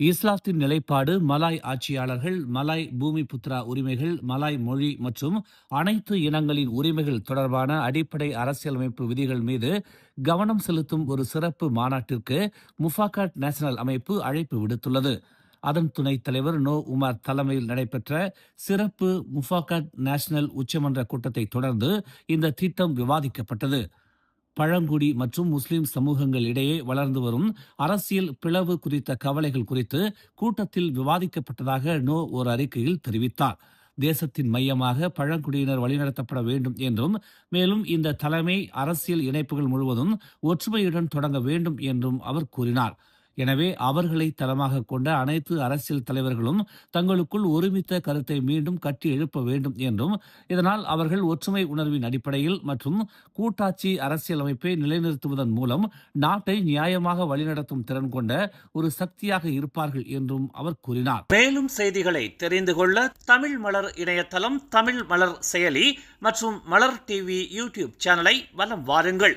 இஸ்லாத்தின் நிலைப்பாடு மலாய் ஆட்சியாளர்கள் மலாய் பூமி புத்ரா உரிமைகள் மலாய் மொழி மற்றும் அனைத்து இனங்களின் உரிமைகள் தொடர்பான அடிப்படை அரசியலமைப்பு விதிகள் மீது கவனம் செலுத்தும் ஒரு சிறப்பு மாநாட்டிற்கு முஃபாகாட் நேஷனல் அமைப்பு அழைப்பு விடுத்துள்ளது. அதன் துணைத் தலைவர் நோ உமார் தலைமையில் நடைபெற்ற சிறப்பு முஃபாகாட் நேஷனல் உச்சமன்ற கூட்டத்தை தொடர்ந்து இந்த திட்டம் விவாதிக்கப்பட்டது. பழங்குடி மற்றும் முஸ்லிம் சமூகங்கள் இடையே வளர்ந்து வரும் அரசியல் பிளவு குறித்த கவலைகள் குறித்து கூட்டத்தில் விவாதிக்கப்பட்டதாக நோ ஒரு அறிக்கையில் தெரிவித்தார். தேசத்தின் மையமாக பழங்குடியினர் வழிநடத்தப்பட வேண்டும் என்றும் மேலும் இந்த தலைமை அரசியல் இணைப்புகள் முழுவதும் ஒற்றுமையுடன் தொடங்க வேண்டும் என்றும் அவர் கூறினார். எனவே அவர்களை தளமாக கொண்ட அனைத்து அரசியல் தலைவர்களும் தங்களுக்குள் ஒருமித்த கருத்தை மீண்டும் கட்டி எழுப்ப வேண்டும் என்றும் இதனால் அவர்கள் ஒற்றுமை உணர்வின் அடிப்படையில் மற்றும் கூட்டாட்சி அரசியலமைப்பை நிலைநிறுத்துவதன் மூலம் நாட்டை நியாயமாக வழிநடத்தும் திறன் கொண்ட ஒரு சக்தியாக இருப்பார்கள் என்றும் அவர் கூறினார். மேலும் செய்திகளை தெரிந்து கொள்ள தமிழ் மலர் இணையதளம் தமிழ் மலர் செயலி மற்றும் மலர் டிவி யூடியூப் சேனலை வலம் வாருங்கள்.